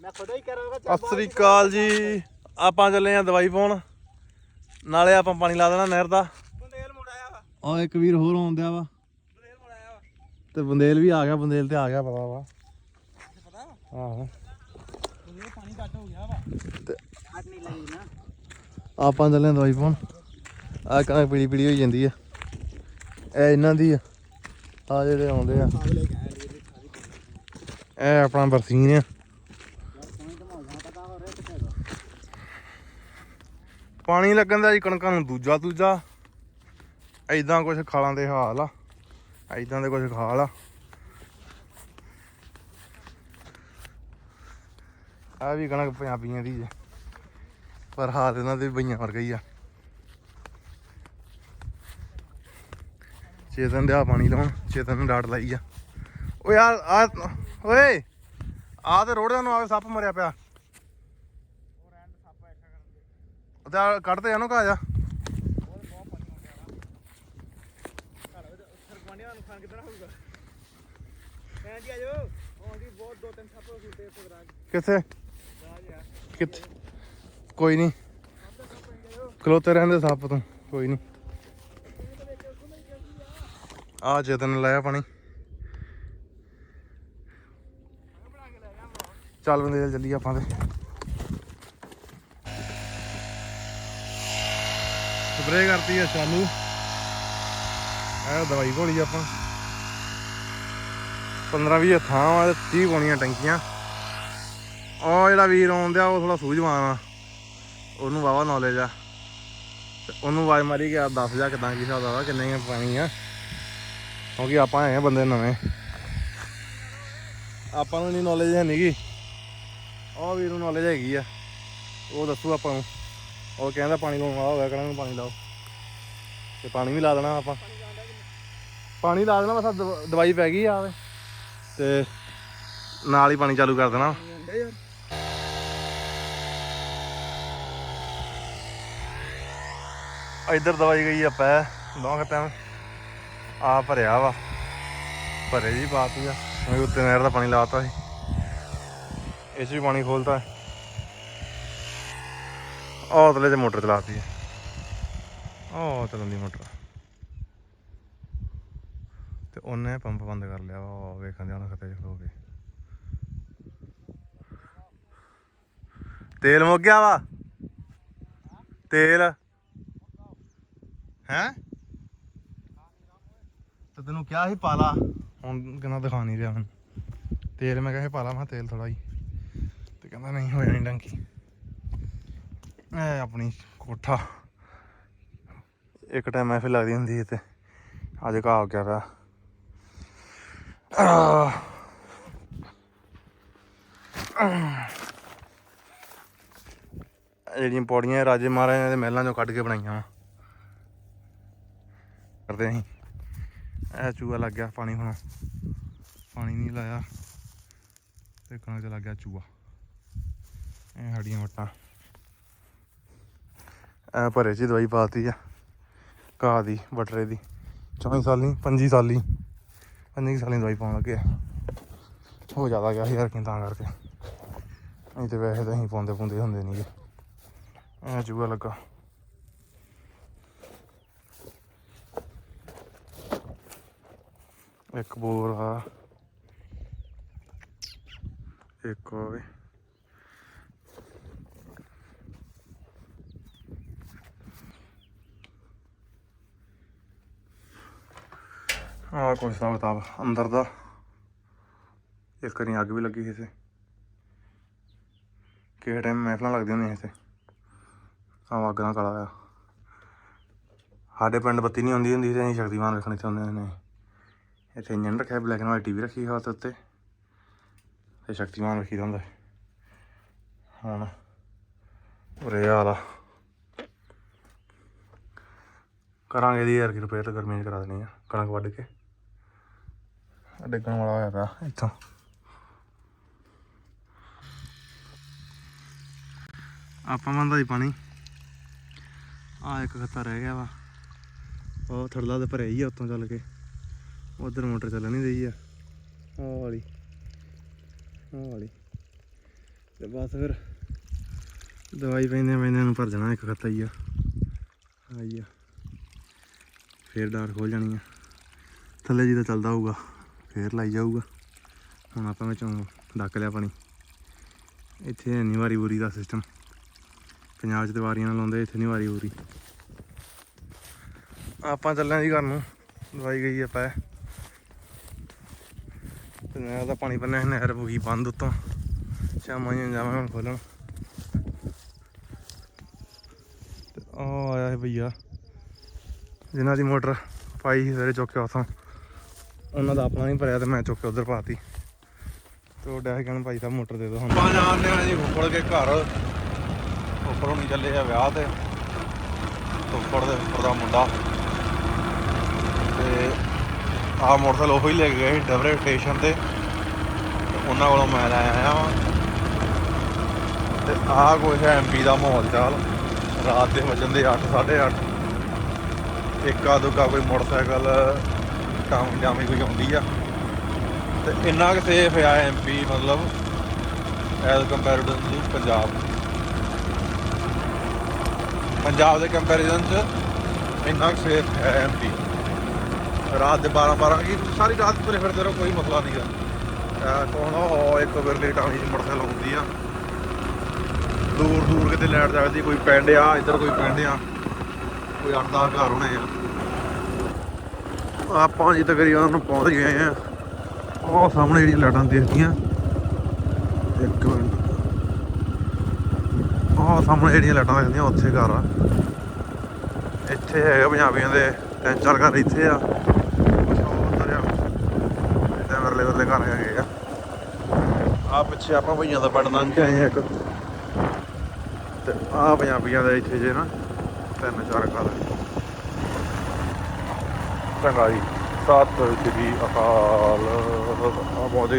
ਮੈਂ ਖੁਦ ਹੀ ਕਰਾਂਗਾ ਸਤਿ ਸ੍ਰੀ ਅਕਾਲ ਜੀ। ਆਪਾਂ ਚੱਲੇ ਆ ਦਵਾਈ ਪਾਉਣ। ਨਾਲੇ ਆਪਾਂ ਪਾਣੀ ਲਾ ਦੇਣਾ ਨਹਿਰ ਦਾ। ਬੰਦੇਲ ਮੁੰਡਾਇਆ ਵਾ। ਆ ਇੱਕ ਵੀਰ ਹੋਰ ਆਉਂਦਿਆ ਵਾ। ਬੰਦੇਲ ਮੁੰਡਾਇਆ ਵਾ। ਤੇ ਬੰਦੇਲ ਵੀ ਆ ਗਿਆ ਬੰਦੇਲ ਤੇ ਆ ਗਿਆ ਪਤਾ ਵਾ। ਪਤਾ ਵਾ? ਆਹੋ। ਬੰਦੇਲ ਪਾਣੀ ਘੱਟ ਹੋ ਗਿਆ ਵਾ। ਤੇ ਘੱਟ ਨਹੀਂ ਲੱਗੀ ਨਾ। ਆਪਾਂ ਚੱਲੇ ਆ ਦਵਾਈ ਪਾਉਣ। ਆ ਕਣਕ ਪੀੜੀ ਪੀੜੀ ਹੋਈ ਜਾਂਦੀ ਆ। ਇਹ ਇਹਨਾਂ ਦੀ ਆ। ਆ ਜਿਹੜੇ ਆਉਂਦੇ ਆ। ਇਹ ਆਪਣਾ ਬਰਸੀਨ ਆ ਯਾਰ ਕੋਈ ਤਾਂ ਮੌਜਾ ਪਤਾ ਹੋ ਰਿਹਾ ਕਿੱਥੇ ਦਾ ਪਾਣੀ ਲੱਗਣ ਦਾ ਜੀ ਕਣਕਾਂ ਨੂੰ ਦੂਜਾ ਦੂਜਾ ਐਦਾਂ ਕੁਝ ਖਾਲਾਂ ਦੇ ਹਾਲ ਆ। ਐਦਾਂ ਦੇ ਕੁਝ ਖਾਲ ਆ। ਆ ਵੀ ਕਣਕ ਪੰਜਾਬੀਆਂ ਦੀ ਜੇ। ਪਰ ਹਾਲ ਇਹਨਾਂ ਦੇ ਬਈਆਂ ਵਰਗਾ ਹੀ ਆ। ਚੇਤਨ ਦੇ ਆ ਪਾਣੀ ਲਾਉਣ, ਚੇਤਨ ਨੇ ਡਾਟ ਲਾਈ ਆ। ਓਏ ਯਾਰ ਆ, ਓਏ! ਆ ਤੇ ਰੋੜਿਆਂ ਨੂੰ ਆ ਸੱਪ ਮਰਿਆ ਪਿਆ ਉਹ ਰੈਂਡ ਸੱਪ ਐਸਾ ਕਰਨ ਦੇ ਤੇ ਆਹ ਕੱਢ ਤੇ ਜਾਨੋ ਕਾ ਜਾ। ਕਿੱਥੇ? ਕਿੱਥੇ? ਕੋਈ ਨਹੀਂ। ਖਲੋਤੇ ਰਹਿੰਦੇ ਸੱਪ ਤੋਂ, ਕੋਈ ਨਹੀਂ। ਆ ਚੇਤਨ ਨੇ ਲਾਇਆ ਪਾਣੀ। ਚੱਲ ਬੰਦੇ, ਚੱਲ ਚੱਲੀਏ ਆਪਾਂ ਤੇ। ਸਪਰੇਅ ਕਰਤੀ ਆ ਚਾਲੂ ਇਹ ਦਵਾਈ ਘੋਲੀ ਆਪਾਂ। 15 20 ਥਾਂ ਵਾ ਤੇ 30 ਪਾਉਣੀਆਂ ਟੈਂਕੀਆਂ। ਉਹ ਜਿਹੜਾ ਵੀਰ ਆਉਂਦਿਆ ਉਹ ਥੋੜਾ ਸੂਝਵਾਨ ਆ। ਉਹਨੂੰ ਵਾਵਾ ਨੌਲੇਜ ਆ। ਉਹਨੂੰ ਆਵਾਜ਼ ਮਾਰੀ ਗਿਆ ਆ ਦੱਸ ਜਾ ਕਿਦਾਂ ਕੀ ਹਿਸਾਬ ਦਾ ਕਿੰਨੇ ਪਾਣੀ ਆ ਕਿਉਂਕਿ ਆਪਾਂ ਆਏ ਆ ਬੰਦੇ ਨਵੇਂ। ਆਪਾਂ ਨੂੰ ਨਹੀਂ ਨੌਲੇਜ ਹੈ ਨਹੀਂਗੀ ਉਹ ਵੀਰ ਨੂੰ ਨੌਲੇਜ ਹੈਗੀ ਆ। ਉਹ ਦੱਸੂ ਆਪਾਂ ਨੂੰ। ਉਹ ਕਹਿੰਦਾ ਪਾਣੀ ਲਾਉਣ ਵਾਲਾ ਹੋ ਗਿਆ ਕਰਾਂਗੇ ਪਾਣੀ ਲਾਓ। ਤੇ ਪਾਣੀ ਵੀ ਲਾ ਦੇਣਾ ਆਪਾਂ। ਪਾਣੀ ਲਾ ਦੇਣਾ, ਬਸ ਆਹ ਦਵਾਈ ਪੈ ਗਈ ਆਵੇ ਵੇ ਤੇ ਨਾਲ ਹੀ ਪਾਣੀ ਚਾਲੂ ਕਰ ਦੇਣਾ। ਹੁੰਦੇ ਇੱਧਰ ਦਵਾਈ ਗਈ ਆ ਪੈ ਦੋ ਟਾਈਮ ਆ ਭਰਿਆ ਵਾ। ਭਰੇ ਜੀ ਬਾਤ ਆ। ਮੈਂ ਉੱਤੇ ਨਹਿਰ ਦਾ ਪਾਣੀ ਲਾਤਾ ਸੀ। ਇਸ 'ਚ ਵੀ ਪਾਣੀ ਖੋਲਤਾ। ਉਹ ਤਲੇ ਤੇ ਮੋਟਰ ਚਲਾਤੀ ਹੈ ਉਹ ਚੱਲਦੀ ਮੋਟਰ। ਤੇ ਉਹਨੇ ਪੰਪ ਬੰਦ ਕਰ ਲਿਆ। ਵਾ ਉਹ ਵੇਖਣ ਦੇ ਉਹਨਾਂ ਖਤੇ ਖਲੋ ਕੇ। ਤੇਲ ਮੁੱਕ ਗਿਆ ਵਾ। ਤੇਲ। ਹੈਂ? ਤੇ ਤੈਨੂੰ ਕਿਹਾ ਸੀ ਪਾਲਾ। ਹੁਣ ਕਹਿੰਦਾ ਦਿਖਾ ਨਹੀਂ ਰਿਹਾ ਮੈਨੂੰ। ਤੇਲ ਮੈਂ ਕਿਹਾ ਸੀ ਪਾਲਾ, ਮੈਂ ਕਿਹਾ ਤੇਲ ਥੋੜਾ ਹੀ। ਤੇ ਕਹਿੰਦਾ ਨਹੀਂ ਹੋ ਜਾਣੀ ਟੰਕੀ ਇਹ ਆਪਣੀ ਕੋਠਾ। ਇੱਕ ਟਾਈਮ ਐਫ ਲੱਗਦੀ ਹੁੰਦੀ ਸੀ ਤੇ ਅੱਜ ਘਾਹ ਗਿਆ ਪਿਆ। ਜਿਹੜੀਆਂ ਪੌੜੀਆਂ ਰਾਜੇ ਮਹਾਰਾਜਿਆਂ ਦੇ ਮਹਿਲਾਂ ਚੋਂ ਕੱਢ ਕੇ ਬਣਾਈਆਂ ਵਾ। ਕਰਦੇ ਅਸੀਂ। ਇਹ ਚੂਹਾ ਲੱਗ ਗਿਆ ਪਾਣੀ ਹੁਣ। ਪਾਣੀ ਨਹੀਂ ਲਾਇਆ। ਤੇ ਕਣਕ 'ਚ ਲੱਗ ਗਿਆ ਚੂਹਾ। ਇਹ ਸਾਡੀਆਂ ਵਟਾਂ। ਐ ਭਰੇ 'ਚ ਹੀ ਦਵਾਈ ਪਾਤੀ ਆ, ਘਾਹ ਦੀ, ਬਟਰੇ ਦੀ। 24 ਸਾਲੀ 25 ਸਾਲੀ 25 ਸਾਲੀ ਦਵਾਈ ਪਾਉਣ ਲੱਗੇ ਆ। ਹੋ ਜ਼ਿਆਦਾ ਗਿਆ ਸੀ ਯਾਰ ਕਿ ਤਾਂ ਕਰਕੇ। ਨਹੀਂ ਤੇ ਵੈਸੇ ਤਾਂ ਅਸੀਂ ਪਾਉਂਦੇ ਪੁੰਦੇ ਹੁੰਦੇ ਨਹੀਂਗੇ ਐ ਚੂਹਾ ਲੱਗਾ। ਇੱਕ ਬੋਰ ਆ। ਇੱਕ ਹੋਵੇ ਆ ਕੁਛ ਹਿਸਾਬ ਕਿਤਾਬ ਅੰਦਰ ਦਾ। ਇੱਕ ਕਰੀ ਅੱਗ ਵੀ ਲੱਗੀ ਕਿਸੇ ਕਿਹੜੇ ਟਾਈਮ ਮਹਿਫਲਾਂ ਲੱਗਦੀਆਂ ਹੁੰਦੀਆਂ ਇੱਥੇ। ਆ ਅੱਗ ਨਾਲ ਕਾਲਾ ਆ ਸਾਡੇ ਪਿੰਡ ਬੱਤੀ ਨਹੀਂ ਹੁੰਦੀ ਹੁੰਦੀ ਤੇ ਅਸੀਂ ਸ਼ਕਤੀਮਾਨ ਵੇਖਣ ਚਾਹੁੰਦੇ ਹੁੰਦੇ ਨੇ ਇੱਥੇ ਇੰਜਨ ਰੱਖਿਆ, ਬਲੈਕ ਐਂਡ ਵਾਈਟ ਟੀਵੀ ਰੱਖੀ ਹੱਥ ਉੱਤੇ। ਤੇ ਸ਼ਕਤੀਮਾਨ ਵੇਖੀ ਦਾ ਹੁੰਦਾ ਹੁਣ ਉਰੇ ਆਲਾ ਕਰਾਂਗੇ ਦੀ ਯਾਰ ਕਿ ਰਿਪੇਅਰ ਤਾਂ ਗਰਮੀ 'ਚ ਕਰਾ ਦੇਣੀ ਆ। ਕਣਕ ਵੱਢ ਕੇ। ਡਿੱਗਣ ਵਾਲਾ ਹੋਇਆ ਪਿਆ। ਇੱਥੋਂ। ਆਪਾਂ ਮੰਦਾ ਹੀ ਪਾਣੀ। ਆ ਇੱਕ ਖੱਤਾ ਰਹਿ ਗਿਆ ਵਾ। ਉਹ ਥੜਲਾ ਤੇ ਭਰਿਆ ਹੀ ਆ ਉੱਤੋਂ ਚੱਲ ਕੇ। ਉਧਰ ਮੋਟਰ ਚੱਲਣ ਨਹੀਂ ਰਹੀ ਆ। ਉਹ ਵਾਲੀ। ਉਹ ਵਾਲੀ। ਤੇ ਬਸ ਫਿਰ ਦਵਾਈ ਪੈਂਦੇ ਪੈਂਦੇ ਨੂੰ ਭਰ ਜਾਣਾ ਇੱਕ ਖੱਤਾ ਹੀ ਆ। ਆਈ ਆ। ਫੇਰ ਡਾਰ ਖੋਲ ਜਾਣੀ ਆ। ਥੱਲੇ ਜੀ ਤਾਂ ਚੱਲਦਾ ਹੋਊਗਾ। ਫੇਰ ਲਾਈ ਜਾਊਗਾ। ਹੁਣ ਆਪਾਂ ਵਿੱਚੋਂ ਡੱਕ ਲਿਆ ਪਾਣੀ। ਇੱਥੇ ਹੈ ਨਹੀਂ ਵਾਰੀ ਬੂਰੀ ਦਾ ਸਿਸਟਮ ਪੰਜਾਬ 'ਚ ਤੇ ਵਾਰੀਆਂ ਨਾਲ ਲਾਉਂਦੇ, ਇੱਥੇ ਨਹੀਂ ਵਾਰੀ ਬੂਰੀ। ਆਪਾਂ ਚੱਲਾਂ ਜੀ ਘਰ ਨੂੰ। ਦਵਾਈ ਗਈ ਆਪਾਂ। ਪੈ ਤੇ ਨਹਿਰ ਦਾ ਪਾਣੀ ਬੰਨਿਆ ਨਹਿਰ ਹੋ ਗਈ ਬੰਦ ਉੱਤੋਂ। ਸ਼ਾਮਾਂ ਨੂੰ ਜਾਵਾਂ ਹੁਣ ਖੋਲਣ। ਤੇ ਉਹ ਆਇਆ ਹੈ ਭਈਆ। ਜਿਨ੍ਹਾਂ ਦੀ ਮੋਟਰ ਪਾਈ ਸੀ ਸਵੇਰੇ ਚੁੱਕਿਆ ਕੇ ਉਥੋਂ। ਉਹਨਾਂ ਦਾ ਆਪਣਾ ਨਹੀਂ ਭਰਿਆ ਤੇ ਮੈਂ ਚੁੱਕ ਕੇ ਉਧਰ ਪਾਤੀ। ਤੇ ਉਹ ਡੈਸ਼ ਕਹਿਣ ਭਾਈ ਸਾਹਿਬ ਮੋਟਰ ਦੇ ਦਿਓ ਹੁਣ ਆਪਾਂ ਜਾਣਦੇ ਆ ਜੀ ਉੱਪਰ ਕੇ ਘਰ। ਉੱਪਰ ਹੁਣੀ ਚੱਲੇ ਆ ਵਿਆਹ ਤੇ। ਉੱਪਰ ਦੇ ਉੱਪਰ ਦਾ ਮੁੰਡਾ। ਤੇ ਆਹ ਮੋਟਰਸਾਈਕਲ ਉਹੀ ਲੈ ਕੇ ਗਏ ਡਬਰੇ ਸਟੇਸ਼ਨ ਤੇ। ਉਹਨਾਂ ਕੋਲੋਂ ਮੈਂ ਲੈ ਆਇਆ ਵਾਂ। ਤੇ ਆਹ ਕੋਈ ਹੈ ਐਮਪੀ ਦਾ ਮਾਹੌਲ ਚਾਲ। ਰਾਤ ਦੇ ਵਜਨ ਦੇ 8 8:30 ਇੱਕਾ ਦੁੱਕਾ ਕੋਈ ਮੋਟਰਸਾਈਕਲ ਟਾਉਂ ਜਾਮੀ ਕੋਈ ਆਉਂਦੀ ਆ। ਤੇ ਇੰਨਾ ਕੁ ਸੇਫ ਆ ਐਮਪੀ ਮਤਲਬ as comparison to Punjab. Punjab ਦੇ ਕੰਪੈਰੀਜ਼ਨ ਚ ਇੰਨਾ ਕੁ ਸੇਫ ਹੈ ਐਮਪੀ ਰਾਤ ਦੇ 12 12 ਕੀ ਸਾਰੀ ਰਾਤ ਤੁਰੇ ਫਿਰਦੇ ਰਹੋ, ਕੋਈ ਮਸਲਾ ਨਹੀਂ ਆ। ਕੋਣ ਉਹ ਇੱਕ ਵਿਰਲੀ ਟਾਣੀ ਚ ਮੋਟਰਸਾਈਕਲ ਹੁੰਦੀ ਆ। ਦੂਰ ਦੂਰ ਕਿਤੇ ਲੈਟ ਜਾਂਦੀ ਕੋਈ ਪਿੰਡ ਆ, ਇੱਧਰ ਕੋਈ ਪਿੰਡ ਆ। ਕੋਈ 8-10 ਘਰ ਹੋਣੇ ਆ। ਆਪਾਂ ਜੀ ਤਕਰੀਬਨ ਪਹੁੰਚ ਗਏ ਆ। ਉਹ ਸਾਹਮਣੇ ਜਿਹੜੀ ਲਾਈਟਾਂ ਦਿਖਦੀਆਂ ਇੱਕ ਮਿੰਟ। ਉਹ ਸਾਹਮਣੇ ਜਿਹੜੀਆਂ ਲਾਈਟਾਂ ਦਿਖਦੀਆਂ ਉੱਥੇ ਘਰ ਆ। ਇੱਥੇ ਹੈਗਾ ਪੰਜਾਬੀਆਂ ਦੇ, ਤਿੰਨ ਚਾਰ ਘਰ ਇੱਥੇ ਆ। ਕੁਛ ਉਹ ਉੱਧਰ ਘਰ ਹੈਗੇ ਆ। ਆ ਪਿੱਛੇ ਆਪਾਂ ਭਈਆਂ ਦਾ ਪਿੰਡ ਲੰਘ ਕੇ ਆਏ ਆ ਇੱਕ। ਤੇ ਆ ਪੰਜਾਬੀਆਂ ਦੇ ਇੱਥੇ ਜੇ ਨਾ, ਤਿੰਨ ਚਾਰ ਘਰ। ਚੰਗਾ ਜੀ ਸਤਿ ਸ੍ਰੀ ਅਕਾਲ। ਆ ਪਹੁੰਚ